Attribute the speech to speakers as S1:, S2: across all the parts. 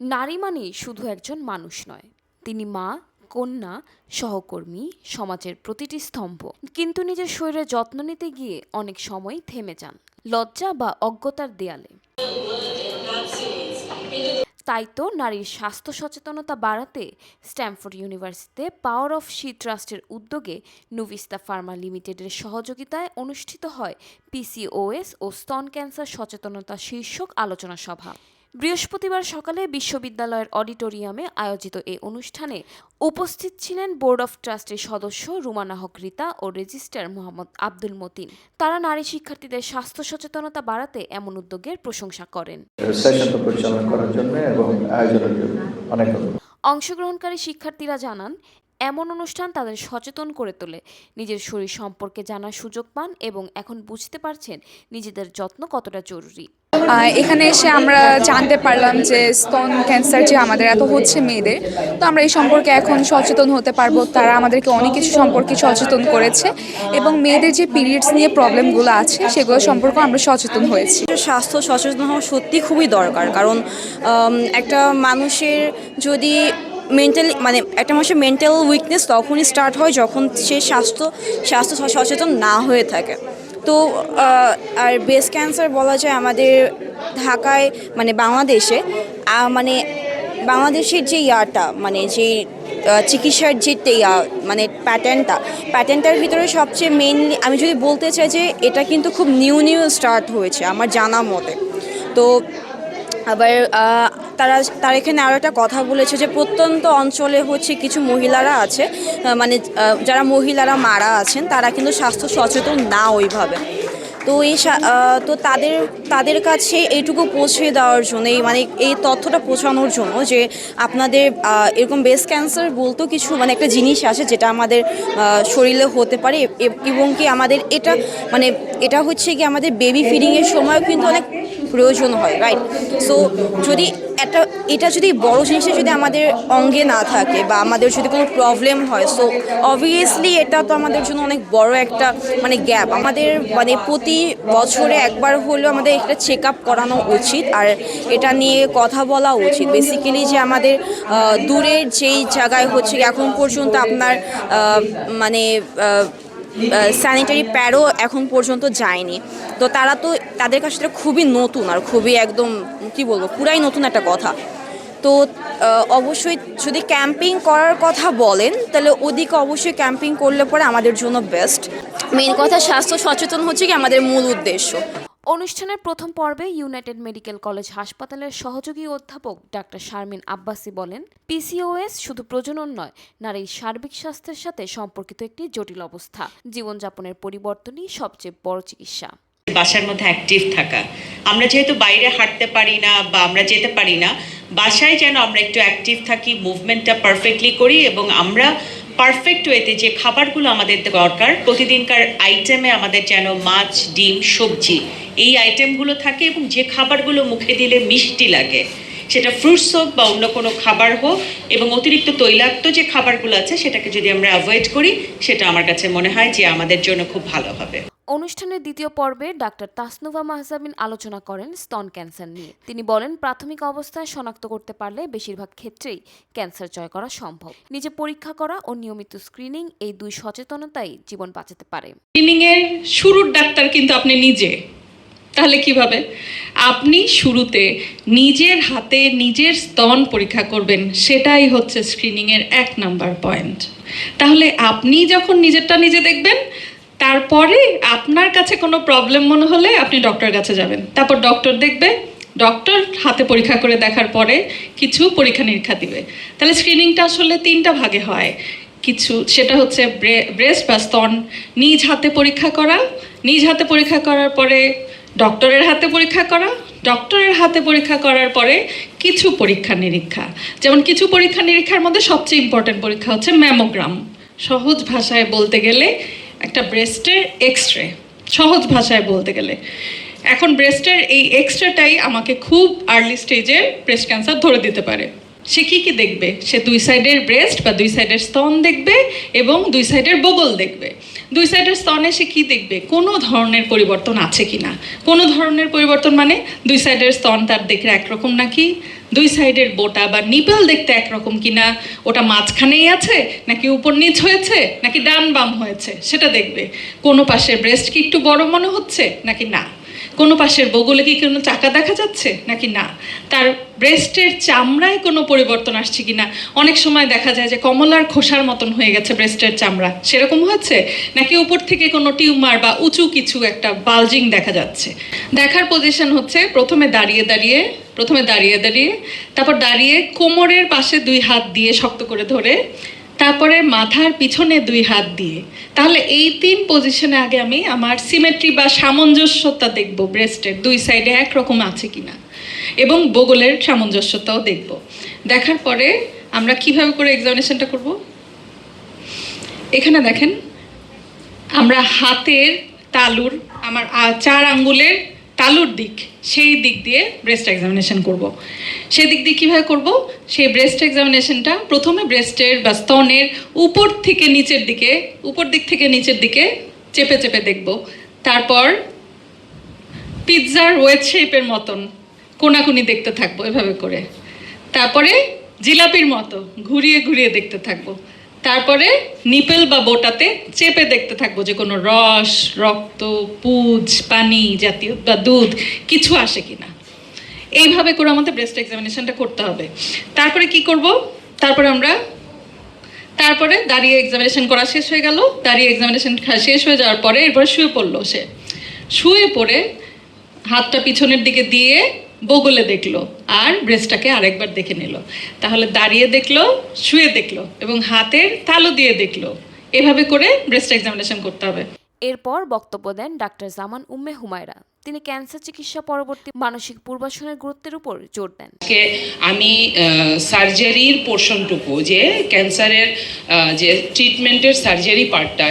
S1: নারী মানেই শুধু একজন মানুষ নয়। তিনি মা, কন্যা, সহকর্মী, সমাজের প্রতিটি স্তম্ভ। কিন্তু নিজের শরীরের যত্ন নিতে গিয়ে অনেক সময় থেমে যান, লজ্জা বা অজ্ঞতার দেয়ালে। তাই তো নারীর স্বাস্থ্য সচেতনতা বাড়াতে স্ট্যামফোর্ড ইউনিভার্সিটিতে পাওয়ার অফ শি ট্রাস্টের উদ্যোগে নুভিস্তা ফার্মা লিমিটেডের সহযোগিতায় অনুষ্ঠিত হয় পিসিওএস ও স্তন ক্যান্সার সচেতনতা শীর্ষক আলোচনা সভা। বৃহস্পতিবার সকালে বিশ্ববিদ্যালয়ের অডিটোরিয়ামে আয়োজিত এই অনুষ্ঠানে উপস্থিত ছিলেন বোর্ড অফ ট্রাস্টের সদস্য রুমানা হক রিতা ও রেজিস্ট্রার মোহাম্মদ আব্দুল মতিন। তারা নারী শিক্ষার্থীদের স্বাস্থ্য সচেতনতা বাড়াতে এমন উদ্যোগের প্রশংসা করেন।
S2: পরিচালনা করার জন্য এবং আয়োজনের জন্য অনেক
S1: অংশগ্রহণকারী শিক্ষার্থীরা জানান এমন অনুষ্ঠান তাদের সচেতন করে তোলে। নিজের শরীর সম্পর্কে জানার সুযোগ পান এবং এখন বুঝতে পারছেন নিজেদের যত্ন কতটা জরুরি।
S3: এখানে এসে আমরা জানতে পারলাম যে স্তন ক্যান্সার যে আমাদের এত হচ্ছে মেয়েদের, তো আমরা এই সম্পর্কে এখন সচেতন হতে পারব। তারা আমাদেরকে অনেক কিছু সম্পর্কে সচেতন করেছে এবং মেয়েদের যে পিরিয়ডস নিয়ে প্রবলেমগুলো আছে সেগুলো সম্পর্কে আমরা সচেতন হয়েছি।
S4: স্বাস্থ্য সচেতন হওয়া সত্যি খুবই দরকার। কারণ একটা মানুষের যদি মেন্টালি মানে একটা মানুষের মেন্টাল উইকনেস তখনই স্টার্ট হয় যখন সে স্বাস্থ্য স্বাস্থ্য সচেতন না হয়ে থাকে। তো আর ব্রেস্ট ক্যান্সার বলা যায় আমাদের ঢাকায় মানে বাংলাদেশে মানে বাংলাদেশের যে ইয়াটা মানে যে চিকিৎসার যে ইয়া, মানে প্যাটার্নটা প্যাটার্নটার ভিতরে সবচেয়ে মেনলি আমি যদি বলতে চাই যে এটা কিন্তু খুব নিউ নিউ স্টার্ট হয়েছে আমার জানা মতে। তো আবার তারা, তার এখানে আরও একটা কথা বলেছে যে প্রত্যন্ত অঞ্চলে হচ্ছে কিছু মহিলারা আছে মানে যারা মহিলারা মারা আছেন, তারা কিন্তু স্বাস্থ্য সচেতন না ওইভাবে। তো এই তো তাদের তাদের কাছে এইটুকু পৌঁছে দেওয়ার জন্য এই মানে এই তথ্যটা পৌঁছানোর জন্য যে আপনাদের এরকম ব্রেস্ট ক্যান্সার বলতো কিছু মানে একটা জিনিস আছে যেটা আমাদের শরীরে হতে পারে, এবং কি আমাদের এটা মানে এটা হচ্ছে কি আমাদের বেবি ফিডিংয়ের সময়ও কিন্তু অনেক প্রয়োজন হয় রাইট সো যদি একটা, এটা যদি বড় জিনিসটা যদি আমাদের অঙ্গে না থাকে বা আমাদের যদি কোনো প্রবলেম হয় সো অবভিয়াসলি এটা তো আমাদের জন্য অনেক বড় একটা মানে গ্যাপ আমাদের মানে প্রতি বছরে একবার হলেও আমাদের একটা চেক আপ করানো উচিত আর এটা নিয়ে কথা বলা উচিত। বেসিক্যালি যে আমাদের দূরের যেই জায়গায় হচ্ছে, এখন পর্যন্ত আপনার মানে স্যানিটারি প্যাডও এখন পর্যন্ত যায়নি। তো তারা তো তাদের কাছে এটা খুবই নতুন আর খুবই একদম, কি বলব, পুরাই নতুন একটা কথা। তো অবশ্যই যদি ক্যাম্পিং করার কথা বলেন, তাহলে ওদিকে অবশ্যই ক্যাম্পিং করলে পরে আমাদের জন্য বেস্ট মেন কথা, স্বাস্থ্য সচেতন হচ্ছে কি আমাদের মূল উদ্দেশ্য।
S1: অনুষ্ঠানের প্রথম পর্বে ইউনাইটেড মেডিকেল কলেজ হাসপাতালের সহযোগী অধ্যাপক ডাক্তার শারমিন আব্বাসি বলেন, পিসিওএস শুধু প্রজনন নয় নারীর সার্বিক স্বাস্থ্যের সাথে সম্পর্কিত একটি জটিল অবস্থা। জীবনযাপনের পরিবর্তনই সবচেয়ে বড় চিকিৎসা।
S5: বাসার মধ্যে অ্যাক্টিভ থাকা। আমরা যেহেতু বাইরে হাঁটতে পারি না বা আমরা যেতে পারি না, বাসায় যেন আমরা একটু অ্যাক্টিভ থাকি মুভমেন্টটা পারফেক্টলি করি এবং আমরা পারফেক্ট ওয়েতে যে খাবারগুলো আমাদের দরকার, প্রতিদিনকার আইটেমে আমাদের যেন মাছ, ডিম, সবজি, এই আইটেমগুলো থাকে এবং যে খাবারগুলো মুখে দিলে মিষ্টি লাগে, সেটা ফ্রুটস হোক বা অন্য কোনো খাবার হোক এবং অতিরিক্ত তৈলাক্ত যে খাবারগুলো আছে, সেটাকে যদি আমরা অ্যাভয়েড করি, সেটা আমার কাছে মনে হয় যে আমাদের জন্য খুব ভালো হবে।
S1: অনুষ্ঠানের দ্বিতীয় পর্বে ডাক্তার তাসনুভা মাহজাবিন আলোচনা করেন স্তন ক্যান্সার নিয়ে। তিনি বলেন, প্রাথমিক অবস্থায় শনাক্ত করতে পারলে বেশিরভাগ ক্ষেত্রেই ক্যান্সার জয় করা সম্ভব। নিজে পরীক্ষা করা ও নিয়মিত স্ক্রিনিং এই দুই সচেতনতাই জীবন বাঁচাতে পারে।
S6: স্ক্রিনিং এর শুরুর ডাক্তার কিন্তু আপনি নিজে। তাহলে কীভাবে? আপনি শুরুতে নিজের হাতে নিজের স্তন পরীক্ষা করবেন, সেটাই হচ্ছে স্ক্রিনিং এর এক নাম্বার পয়েন্ট তাহলে আপনি যখন নিজেরটা নিজে দেখবেন তারপরে আপনার কাছে কোনো প্রবলেম মনে হলে আপনি ডক্টর কাছে যাবেন। তারপর ডক্টর দেখবে ডক্টর হাতে পরীক্ষা করে দেখার পরে কিছু পরীক্ষা নিরীক্ষা দিবে। তাহলে স্ক্রিনিংটা আসলে তিনটা ভাগে হয়। কিছু, সেটা হচ্ছে ব্রেস্ট বা স্তন। নিজ হাতে পরীক্ষা করা, নিজ হাতে পরীক্ষা করার পরে ডক্টরের হাতে পরীক্ষা করা ডক্টরের হাতে পরীক্ষা করার পরে কিছু পরীক্ষা নিরীক্ষা। যেমন কিছু পরীক্ষা নিরীক্ষার মধ্যে সবচেয়ে ইম্পর্টেন্ট পরীক্ষা হচ্ছে ম্যামোগ্রাম সহজ ভাষায় বলতে গেলে একটা ব্রেস্টের এক্স রে সহজ ভাষায় বলতে গেলে। এখন ব্রেস্টের এই এক্সরেটাই আমাকে খুব আর্লি স্টেজে ব্রেস্ট ক্যান্সার ধরে দিতে পারে। সে কী কী দেখবে? সে দুই সাইডের ব্রেস্ট বা দুই সাইডের স্তন দেখবে এবং দুই সাইডের বগল দেখবে। দুই সাইডের স্তনে সে কী দেখবে? কোনো ধরনের পরিবর্তন আছে কি না কোনো ধরনের পরিবর্তন মানে দুই সাইডের স্তন তার দেখে একরকম নাকি? দুই সাইডের বোটা বা নিপেল দেখতে একরকম কিনা, ওটা মাঝখানেই আছে নাকি উপর নিচ হয়েছে নাকি ডান বাম হয়েছে, সেটা দেখবে। কোনো পাশের ব্রেস্ট কি একটু বড় মনে হচ্ছে নাকি না? কোনো পাশের বগলে কি কোনো চাকা দেখা যাচ্ছে? নাকি না? তার ব্রেস্টের চামড়ায় কোনো পরিবর্তন আসছে কি না অনেক সময় দেখা যায় যে কমলার খোসার মতন হয়ে গেছে ব্রেস্টের চামড়া। সেরকম হচ্ছে? নাকি উপর থেকে কোনো টিউমার বা উঁচু কিছু একটা বালজিং দেখা যাচ্ছে? দেখার পজিশন হচ্ছে প্রথমে দাঁড়িয়ে দাঁড়িয়ে, প্রথমে দাঁড়িয়ে দাঁড়িয়ে, তারপর দাঁড়িয়ে কোমরের পাশে দুই হাত দিয়ে শক্ত করে ধরে তারপরে মাথার পিছনে দুই হাত দিয়ে। তাহলে এই তিন পজিশনে আগে আমি আমার সিমেট্রি বা সামঞ্জস্যতা দেখব ব্রেস্টের দুই সাইডে একরকম আছে কিনা। এবং বগলের সামঞ্জস্যতাও দেখব। দেখার পরে আমরা কীভাবে করে এক্সামিনেশনটা করব? এখানে দেখেন, আমরা হাতের তালুর, আমার চার আঙ্গুলের তালুর দিক, সেই দিক দিয়ে ব্রেস্ট এক্সামিনেশন করব। সেই দিক দিয়ে কীভাবে করব? সেই ব্রেস্ট এক্সামিনেশনটা প্রথমে ব্রেস্টের বা স্তনের উপর থেকে নিচের দিকে, উপর দিক থেকে নিচের দিকে চেপে চেপে দেখব। তারপর পিৎজার ওয়েজ শেপের মতন কোনাকুনি দেখতে থাকব এভাবে করে। তারপরে জিলাপির মতো ঘুরিয়ে ঘুরিয়ে দেখতে থাকব। তারপরে নিপেল বা বোটাতে চেপে দেখতে থাকব যে কোনো রস, রক্ত, পুজ, পানি জাতীয় বা দুধ কিছু আসে কিনা। এইভাবে করে আমাদের ব্রেস্ট এক্সামিনেশনটা করতে হবে। তারপরে কি করব? তারপরে আমরা, তারপরে দাঁড়িয়ে এক্সামিনেশন করা শেষ হয়ে গেল। দাঁড়িয়ে এক্সামিনেশন শেষ হয়ে যাওয়ার পরে এরপরে শুয়ে পড়ল সে। শুয়ে পড়ে হাতটা পিছনের দিকে দিয়ে বগলে দেখল আর ব্রেস্টটাকে আরেকবার দেখে নিল। তাহলে দাঁড়িয়ে দেখল শুয়ে দেখল এবং হাতের তালু দিয়ে দেখল। এভাবে করে ব্রেস্ট এক্সামিনেশন করতে হবে।
S1: এরপর বক্তব্য দেন ডাক্তার জামান উম্মে হুমায়রা। তিনি ক্যান্সার চিকিৎসা পরবর্তী মানসিক পূর্বাসনের গুরুত্বের উপর জোর দেন।
S7: আমি সার্জারির পোর্শনটুকু যে ক্যান্সারের যে ট্রিটমেন্টের সার্জারি পার্টটা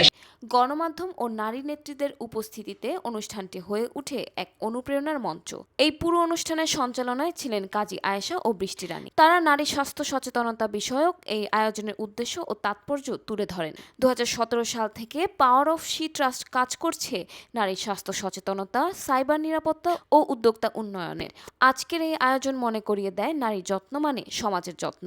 S1: গণমাধ্যম ও নারী নেত্রীদের উপস্থিতিতে অনুষ্ঠানটি হয়ে উঠে এক অনুপ্রেরণার মঞ্চ। এই পুরো অনুষ্ঠানের সঞ্চালনায় ছিলেন কাজী আয়েশা ও বৃষ্টি রানী। তারা নারী স্বাস্থ্য সচেতনতা বিষয়ক এই আয়োজনের উদ্দেশ্য ও তাৎপর্য তুলে ধরেন। দু হাজার সতেরো সাল থেকে পাওয়ার অফ শি ট্রাস্ট কাজ করছে নারী স্বাস্থ্য সচেতনতা, সাইবার নিরাপত্তা ও উদ্যোক্তা উন্নয়নের। আজকের এই আয়োজন মনে করিয়ে দেয় নারী যত্ন মানে সমাজের যত্ন।